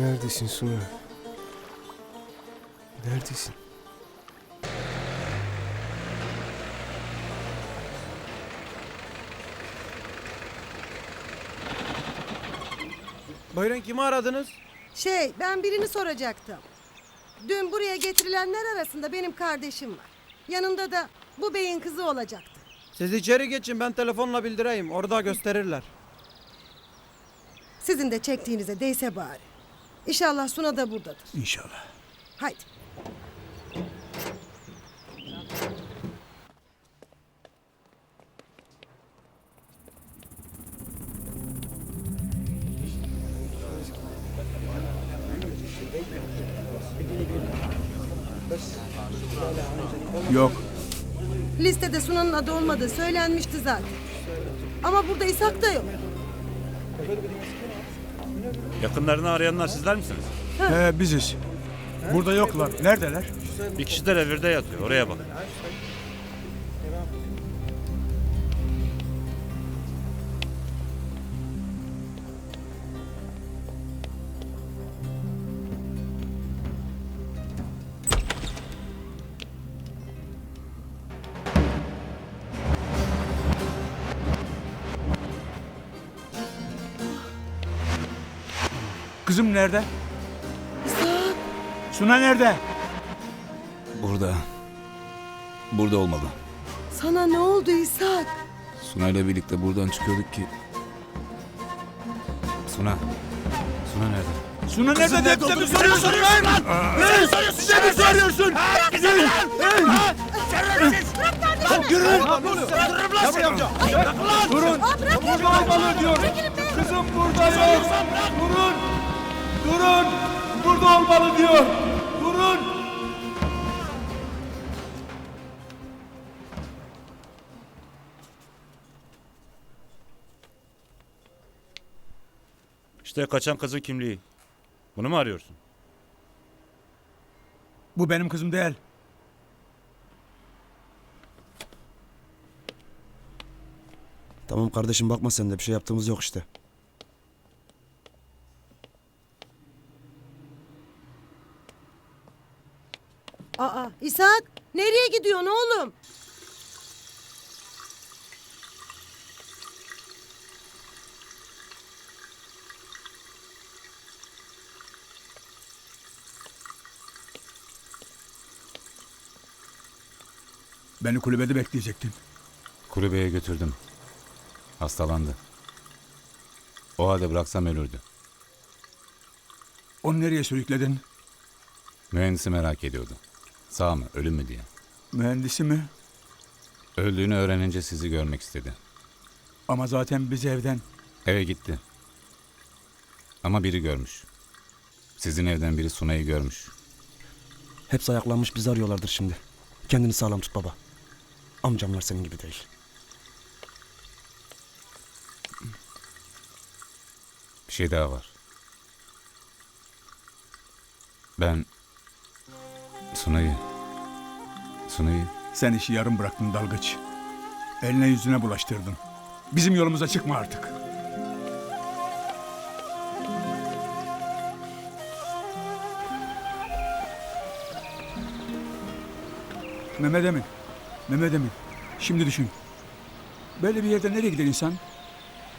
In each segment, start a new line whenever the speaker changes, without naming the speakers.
Neredesin Suna? Neredesin?
Buyurun kimi aradınız?
Şey ben birini soracaktım. Dün buraya getirilenler arasında benim kardeşim var. Yanında da bu beyin kızı olacaktı.
Siz içeri geçin ben telefonla bildireyim. Orada gösterirler.
Sizin de çektiğinize değse bari. İnşallah Suna da buradadır.
İnşallah.
Haydi.
Yok.
Listede Suna'nın adı olmadığı söylenmişti zaten. Ama burada İshak da yok.
Yakınlarını arayanlar sizler misiniz?
He, biziz. Burada yoklar. Neredeler?
Bir kişi de revirde yatıyor. Oraya bakın.
Kızım nerede? Suna nerede?
Burada. Burada olmalı.
Sana ne oldu İshak?
Sunay'la birlikte buradan çıkıyorduk ki... Suna. Suna nerede?
Suna nerede diye bize mi soruyorsun lan? Ne soruyorsun? Size mi soruyorsun? Yürü! Durun! Burada olmalı diyor. Kızım burada yok. Durun! Durun! Burada olmalı diyor. Durun!
İşte kaçan kızın kimliği. Bunu mu arıyorsun?
Bu benim kızım değil.
Tamam kardeşim bakma sen de bir şey yaptığımız yok işte.
Aa İshak nereye gidiyorsun oğlum?
Beni kulübede bekleyecektin.
Kulübeye götürdüm. Hastalandı. O halde bıraksam ölürdü.
Onu nereye sürükledin?
Mühendisi merak ediyordu. Sağ mı, ölü mü diye.
Mühendisi mi?
Öldüğünü öğrenince sizi görmek istedi.
Ama zaten biz evden.
Eve gitti. Ama biri görmüş. Sizin evden biri Sunay'ı görmüş.
Hepsi ayaklanmış bizi arıyorlardır şimdi. Kendini sağlam tut baba. Amcamlar senin gibi değil.
Bir şey daha var. Ben Sunay'ı Sunay'ı
Sen işi yarım bıraktın dalgıç. Eline yüzüne bulaştırdın. Bizim yolumuza çıkma artık. Mehmet Emin. Mehmet Emin. Şimdi düşün. Böyle bir yerde nereye gider insan?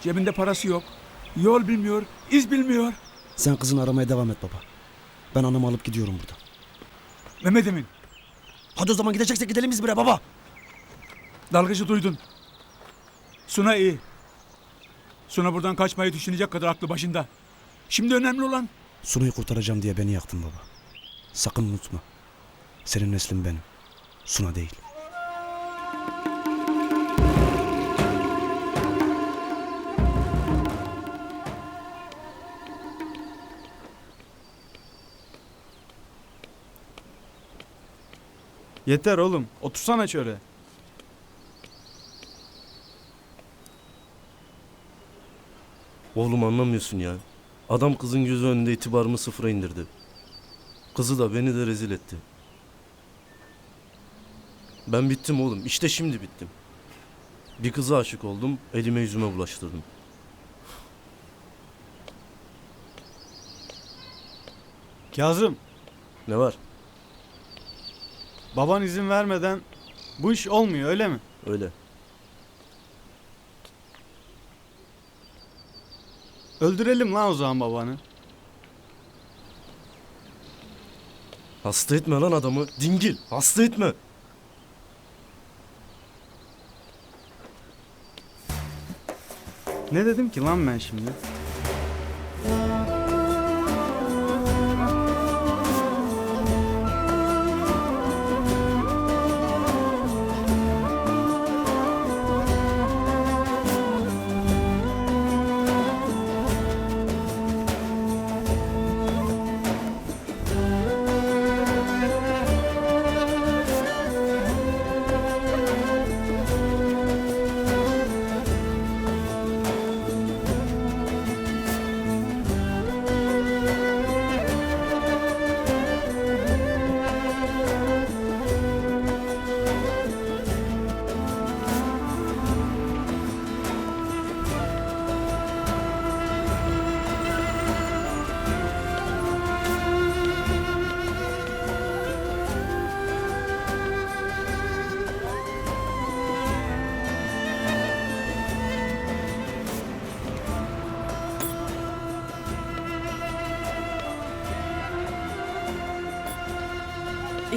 Cebinde parası yok. Yol bilmiyor, iz bilmiyor.
Sen kızını aramaya devam et baba. Ben anamı alıp gidiyorum burada.
Mehmet Emin.
Hadi o zaman gideceksek gidelim İzmir'e baba.
Dalgıcı duydun. Suna iyi. Suna buradan kaçmayı düşünecek kadar aklı başında. Şimdi önemli olan
Sunay'ı kurtaracağım diye beni yaktın baba. Sakın unutma. Senin neslin benim. Suna değil.
Yeter oğlum. Otursana şöyle.
Oğlum anlamıyorsun ya. Adam kızın gözü önünde itibarımı sıfıra indirdi. Kızı da beni de rezil etti. Ben bittim oğlum. İşte şimdi bittim. Bir kıza aşık oldum, elime yüzüme bulaştırdım.
Kazım,
Ne var?
Baban izin vermeden bu iş olmuyor öyle mi?
Öyle.
Öldürelim lan o zaman babanı.
Hasta etme lan adamı. Dingil. Hasta etme.
Ne dedim ki lan ben şimdi?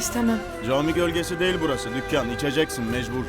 İstemem.
Cami gölgesi değil burası. Dükkan içeceksin mecbur.